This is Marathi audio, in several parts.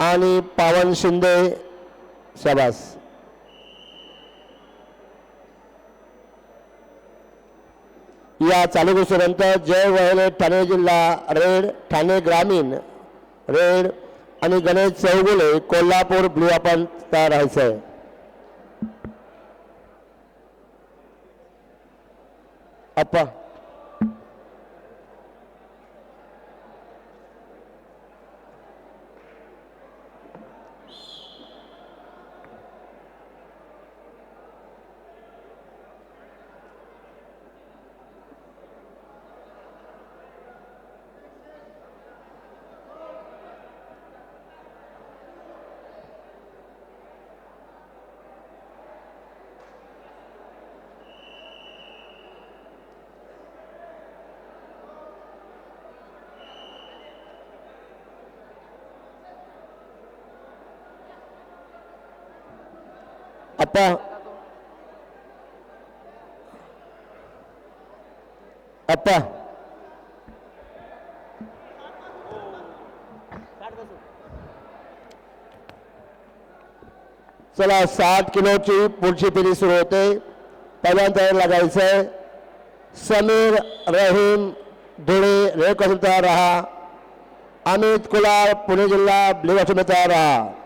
आणि पावन शिंदे शाबास. या चालू गोष्टीनंतर जय वहले ठाणे जिल्हा रेड ठाणे ग्रामीण रेड आणि गणेश चौगुले कोल्हापूर ब्लू आपण तयार राहायचं आहे. अप्पा. आता आता चला साठ किलोची पुढची पिढी सुरू होते. पहिल्यांदा लागायचं आहे समीर रहीम धुळे रेडपासून तयार राहा. अमित कुलार पुणे जिल्हा ब्ल्यूपासून तयार राहा.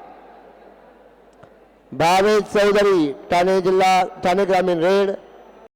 भावेश चौधरी ठाणे जिल्हा ठाणे ग्रामीण रेड.